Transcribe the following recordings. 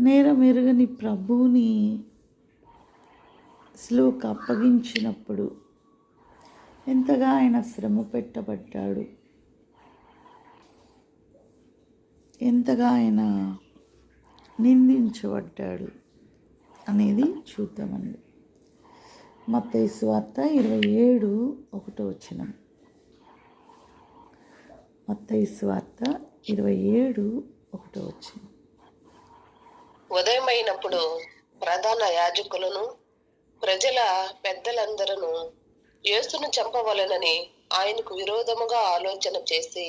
నేరమెరుగని ప్రభువుని సిలువకు అప్పగించినప్పుడు ఎంతగా ఆయన శ్రమ పెట్టబడ్డాడు. ఎంతగా ఆయన నిందించబడ్డాడు అనేది చూద్దామండి. మత్తయి వార్త ఇరవై ఏడు ఒకటో వచనం. మత్తయి వార్త ఇరవై ఏడు ఒకటో వచనం. ఉదయమైనప్పుడు ప్రధాన యాజకులను ప్రజల పెద్దలందరూ యేసును చంపవలెనని ఆయనకు విరోధముగా ఆలోచన చేసి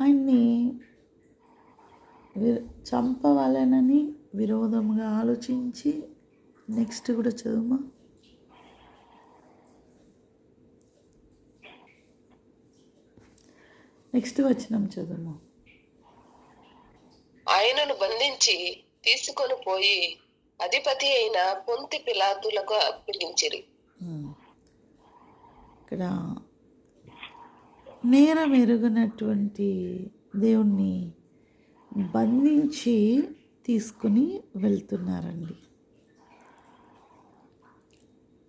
ఆయన్ని వి- చంపవాలనని విరోధముగా ఆలోచించి నెక్స్ట్ కూడా చదువుమా? నెక్స్ట్ వచ్చినాం చదువుమా? ఆయనను బంధించి తీసుకొని పోయి అధిపతి అయిన పొంతి పిలాతులకు అప్పగించిరి. ఇక్కడ నేరం ఎరుగనటువంటి దేవుణ్ణి బంధించి తీసుకుని వెళ్తున్నారండి.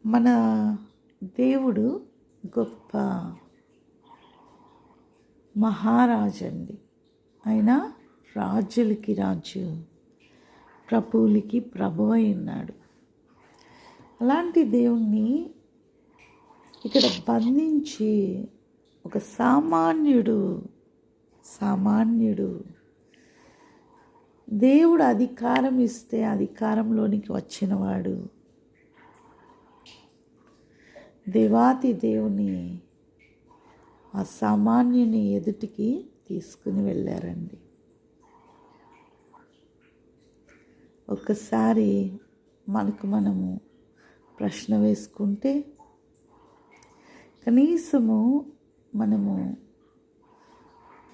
మన దేవుడు గొప్ప మహారాజండి. ఆయన రాజులకి రాజు ప్రభువులకి ప్రభు అయి ఉన్నాడు. అలాంటి దేవుణ్ణి ఇక్కడ బంధించి ఒక సామాన్యుడు సామాన్యుడు. దేవుడు అధికారం ఇస్తే అధికారంలోనికి వచ్చినవాడు. దేవాతి దేవుని ఆ సామాన్యుని ఎదుటికి తీసుకుని వెళ్ళారండి. ఒక్కసారి మనకు మనము ప్రశ్న వేసుకుంటే కనీసము మనము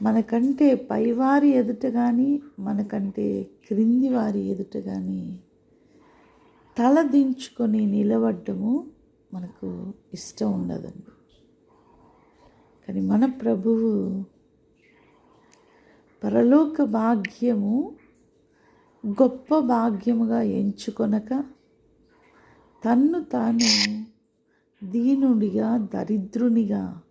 మనకంటే పైవారి ఎదుట కానీ మనకంటే క్రింది వారి ఎదుట కానీ తల దించుకొని నిలబడ్డము మనకు ఇష్టం ఉండదండి. కానీ మన ప్రభువు పరలోక భాగ్యము గొప్ప భాగ్యముగా ఎంచుకొనక తన్ను తాను దీనుడిగా దరిద్రునిగా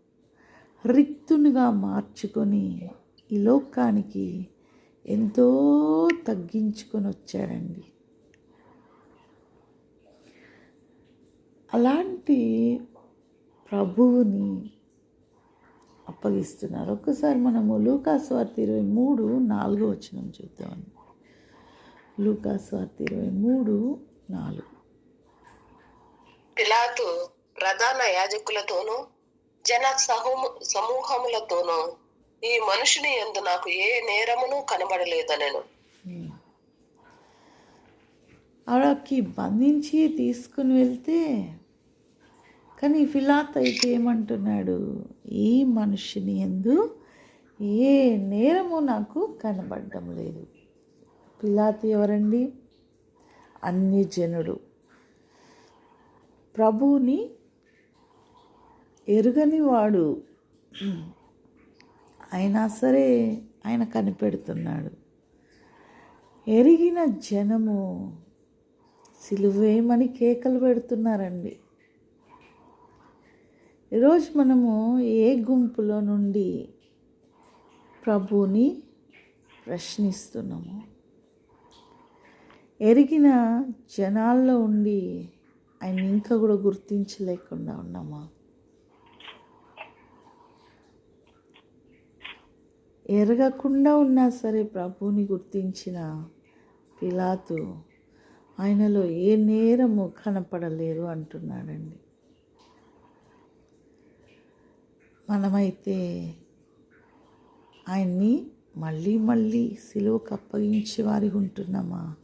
రిక్తునిగా మార్చుకొని ఈ లోకానికి ఎంతో తగ్గించుకొని వచ్చాడండి. అలాంటి ప్రభువుని అప్పగిస్తున్నారు. ఒక్కసారి మనము లూకాస్ వార్త ఇరవై మూడు నాలుగో వచనం చూద్దామండి. లూకాస్ వార్త ఇరవై మూడు నాలుగు. పిలాతు ప్రధాన యాజకులతోనూ జన సహము సమూహములతోనూ ఈ మనుషుని యందు నాకు ఏ నేరమును కనబడలేదనెను. ఆవిడకి బంధించి తీసుకుని వెళ్తే కానీ ఫిలాత్ అయితే ఏమంటున్నాడు? ఈ మనిషిని ఎందు ఏ నేరము నాకు కనబడడం లేదు. పిలాతి ఎవరండి? అన్ని జనుడు ప్రభువుని ఎరుగని వాడు అయినా సరే ఆయన కనిపెడుతున్నాడు. ఎరిగిన జనము సిలువేమని కేకలు పెడుతున్నారండి. ఈరోజు మనము ఏ గుంపులో నుండి ప్రభువుని ప్రశ్నిస్తున్నాము? ఎరిగిన జనాల్లో ఉండి ఆయన ఇంకా కూడా గుర్తించలేకుండా ఉన్నామా? ఎరగకుండా ఉన్నా సరే ప్రభువుని గుర్తించిన పిలాతు ఆయనలో ఏ నేరము కనపడలేదు అంటున్నాడండి. మనమైతే ఆయన్ని మళ్ళీ మళ్ళీ సిలువకు అప్పగించి వారికి ఉంటున్నామా?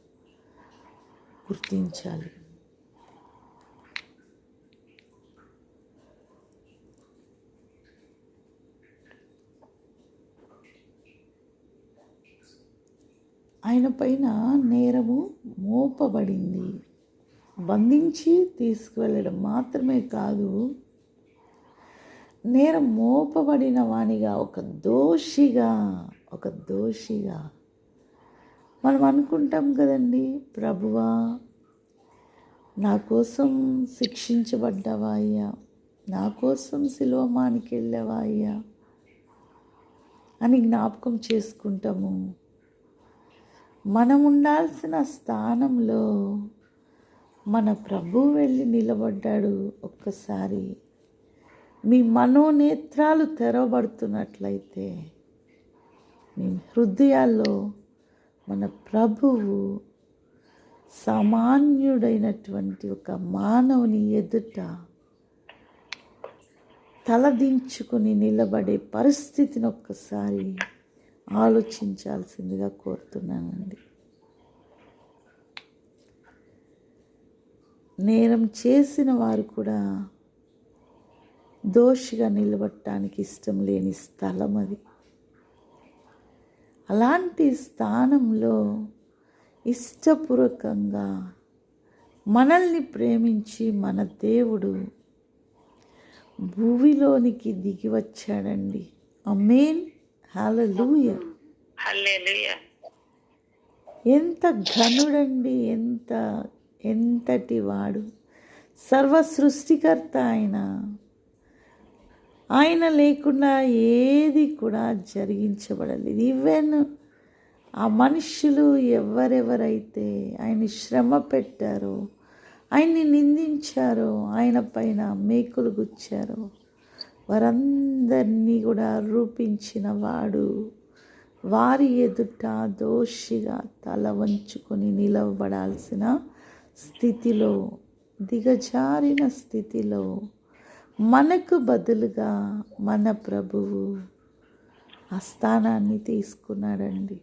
గుర్తించాలి. ఆయన పైన నేరము మోపబడింది. బంధించి తీసుకువెళ్ళడం మాత్రమే కాదు నేరం మోపబడిన వానిగా ఒక దోషిగా ఒక దోషిగా మనం అనుకుంటాం కదండి ప్రభువా నా కోసం శిక్షించబడ్డావా అయ్యా? నా కోసం శిలోమానికి వెళ్ళావా అయ్యా? అని జ్ఞాపకం చేసుకుంటాము. మనం ఉండాల్సిన స్థానంలో మన ప్రభు వెళ్ళి నిలబడ్డాడు ఒక్కసారి. మీ మనోనేత్రాలు తెరవబడుతున్నట్లయితే మీ హృదయాల్లో మన ప్రభువు సామాన్యుడైనటువంటి ఒక మానవుని ఎదుట తలదించుకుని నిలబడే పరిస్థితిని ఒక్కసారి ఆలోచించాల్సిందిగా కోరుతున్నానండి. నేరం చేసిన వారు కూడా దోషిగా నిలబడటానికి ఇష్టం లేని స్థలం అది. అలాంటి స్థానంలో ఇష్టపూర్వకంగా మనల్ని ప్రేమించి మన దేవుడు భూమిలోనికి దిగి వచ్చాడండి. అమేన్ హల్లెలూయా. హల్లెలూయా. ఎంత ఘనుడండి ఎంత ఎంతటి వాడు. సర్వ సృష్టికర్త ఆయన. ఆయన లేకుండా ఏది కూడా జరిగించబడలేదు. ఈవెన్ ఆ మనుషులు ఎవరెవరైతే ఆయన శ్రమ పెట్టారో ఆయన్ని నిందించారో ఆయన పైన మేకులు గుచ్చారో వారందరినీ కూడా రూపించిన వాడు వారి ఎదుట దోషిగా తల వంచుకొని నిలవబడాల్సిన స్థితిలో దిగజారిన స్థితిలో మనకు బదులుగా మన ప్రభువు ఆ స్థానాన్ని తీసుకున్నాడండి.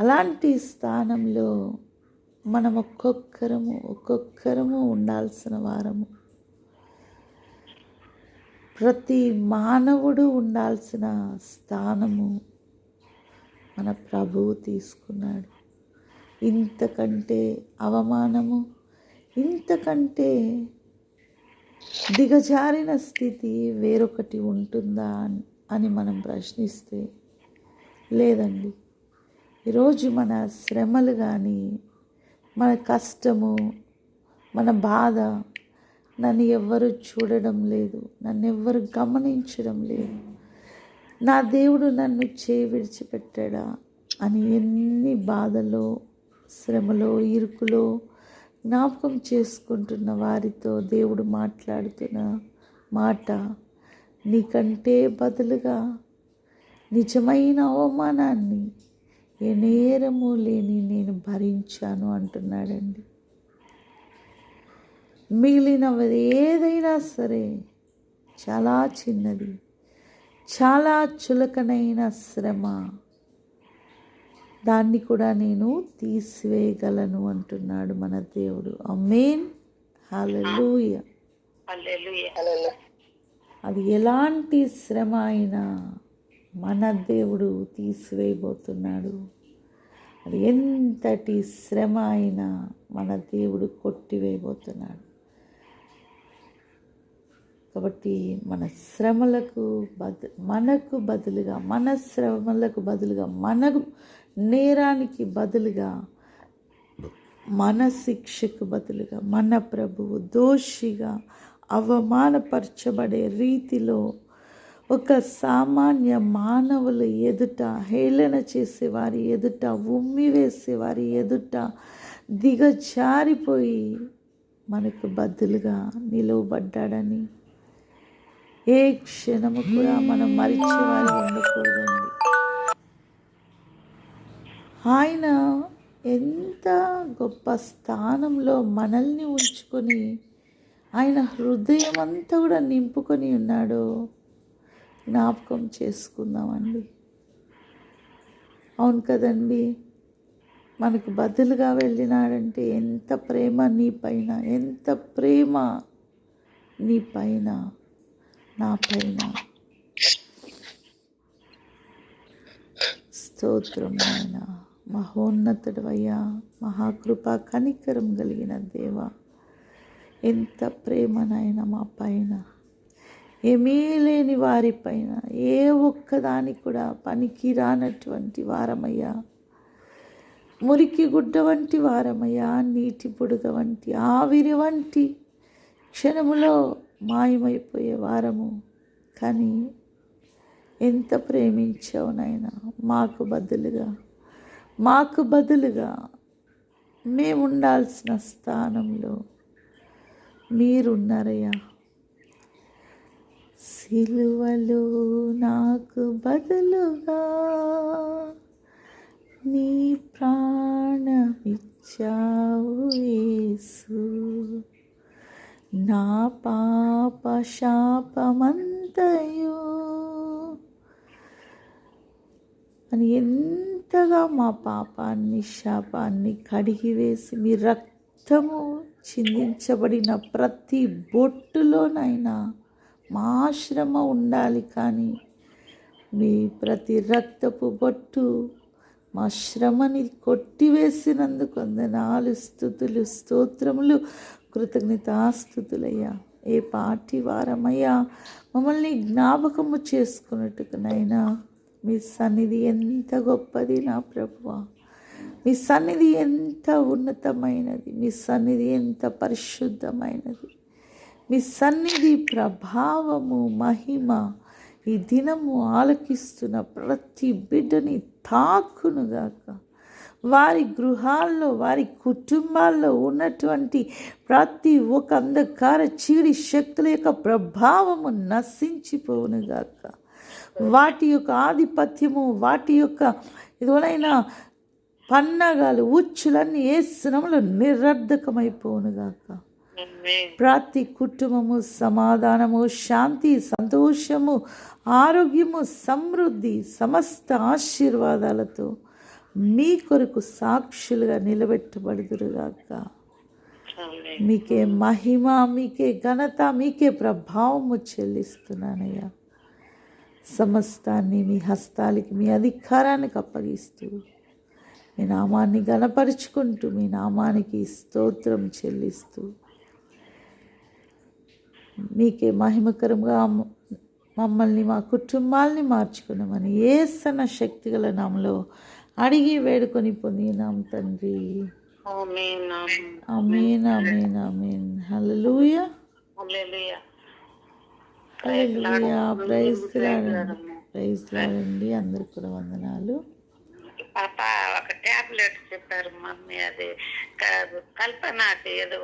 అలాంటి స్థానంలో మనం ఒక్కొక్కరము ఒక్కొక్కరము ఉండాల్సిన వారము. ప్రతి మానవుడు ఉండాల్సిన స్థానము మన ప్రభువు తీసుకున్నాడు. ఇంతకంటే అవమానము ఇంతకంటే దిగజారిన స్థితి వేరొకటి ఉంటుందా అని మనం ప్రశ్నిస్తే లేదండి. ఈరోజు మన శ్రమలు కానీ మన కష్టము మన బాధ నన్ను ఎవ్వరు చూడడం లేదు నన్ను ఎవ్వరు గమనించడం లేదు. నా దేవుడు నన్ను చేయి విడిచిపెట్టాడా అని ఎన్ని బాధలో శ్రమలో ఇరుకులో జ్ఞాపకం చేసుకుంటున్న వారితో దేవుడు మాట్లాడుతున్న మాట నీకంటే బదులుగా నిజమైన అవమానాన్ని ఏ నేరము లేని నేను భరించాను అంటున్నాడండి. మిగిలినది ఏదైనా సరే చాలా చిన్నది చాలా చులకనైన శ్రమ. దాన్ని కూడా నేను తీసివేయగలను అంటున్నాడు మన దేవుడు. హల్లెలూయ. హల్లెలూయా. అది ఎలాంటి శ్రమ అయినా మన దేవుడు తీసివేయబోతున్నాడు. అది ఎంతటి శ్రమ అయినా మన దేవుడు కొట్టివేయబోతున్నాడు. కాబట్టి మన శ్రమలకు బదు మనకు బదులుగా మన శ్రమలకు బదులుగా మన నేరానికి బదులుగా మన శిక్షకు బదులుగా మన ప్రభువు దోషిగా అవమానపరచబడే రీతిలో ఒక సామాన్య మానవుల ఎదుట హేళన చేసే వారి ఎదుట ఉమ్మి వారి ఎదుట దిగజారిపోయి మనకు బదులుగా నిలువబడ్డాడని ఏ క్షణము కూడా మనం మరిచేవారు ఉండకూడదు. ఆయన ఎంత గొప్ప స్థానంలో మనల్ని ఉంచుకొని ఆయన హృదయం అంతా కూడా నింపుకొని ఉన్నాడో జ్ఞాపకం చేసుకుందామండి. అవును కదండి. మనకు బదులుగా వెళ్ళినాడంటే ఎంత ప్రేమ నీ పైన ఎంత ప్రేమ నీ పైన నా పైన. స్తోత్రం నాయన. మహోన్నతుడు అయ్యా మహాకృప కనికరం కలిగిన దేవ. ఎంత ప్రేమనైనా మా పైన ఏమీ లేని వారిపైన ఏ ఒక్కదాని కూడా పనికి రానటువంటి వారమయ్యా. మురికి గుడ్డ వంటి వారమయ్యా నీటి బుడగ వంటి ఆవిరి వంటి క్షణములో మాయమైపోయే వారము. కానీ ఎంత ప్రేమించావు నాయన మాకు బదులుగా. మాకు బదులుగా మేము ఉండాల్సిన స్థానంలో మీరున్నారయ్యా. సిలువలు నాకు బదులుగా నీ ప్రాణమిచ్చావు యేసు. నా పాప శాపమంతయు అని ఎంతగా మా పాపాన్ని శాపాన్ని కడిగివేసి మీ రక్తము చిందించబడిన ప్రతి బొట్టులోనైనా మా శ్రమ ఉండాలి కానీ మీ ప్రతి రక్తపు బొట్టు మా శ్రమని కొట్టివేసినందుకు వందనాలు స్థుతులు స్తోత్రములు కృతజ్ఞతాస్థుతులయ్యా. ఏ పాటి వారమయ్యా మమ్మల్ని జ్ఞాపకము చేసుకున్నట్టుకునైనా మీ సన్నిధి ఎంత గొప్పది నా ప్రభువ. మీ సన్నిధి ఎంత ఉన్నతమైనది. మీ సన్నిధి ఎంత పరిశుద్ధమైనది. మీ సన్నిధి ప్రభావము మహిమ ఈ దినము ఆలకిస్తున్న ప్రతి బిడ్డని తాకునుగాక వారి గృహాల్లో వారి కుటుంబాల్లో ఉన్నటువంటి ప్రతి ఒక్క అంధకార చీడి శక్తుల యొక్క ప్రభావము నశించిపోవునుగాక వాటి యొక్క ఆధిపత్యము వాటి యొక్క ఇదివలైన పన్నగాలు ఉచ్చులన్నీ ఏ శ్రమలు నిరర్ధకమైపోవునుగాక ఆమేన్. ప్రతి కుటుంబము సమాధానము శాంతి సంతోషము ఆరోగ్యము సమృద్ధి సమస్త ఆశీర్వాదాలతో మీ కొరకు సాక్షులుగా నిలబెట్టబడుదురుగాక. మీకే మహిమ మీకే ఘనత మీకే ప్రభావము చెల్లిస్తున్నానయ్యా సమస్తాన్ని మీ హస్తాలకి మీ అధికారానికి అప్పగిస్తూ మీ నామాన్ని గణపరుచుకుంటూ మీ నామానికి స్తోత్రం చెల్లిస్తూ మీకే మహిమకరంగా మమ్మల్ని మా కుటుంబాల్ని మార్చుకున్నామని ఏ సన్న శక్తిగల నామలో అడిగి వేడుకొని పొందినాం తండ్రి ఆమేన్. ఆమేన్. అమీన్ అమీన్ అమీన్. హల్లెలూయా ప్రైజ్ ప్రైజ్ లాడండి అందరికి కూడా వందనాలు. పాప ఒక టాబ్లెట్ చెప్పారు మమ్మీ అది కల్పనకి ఏదో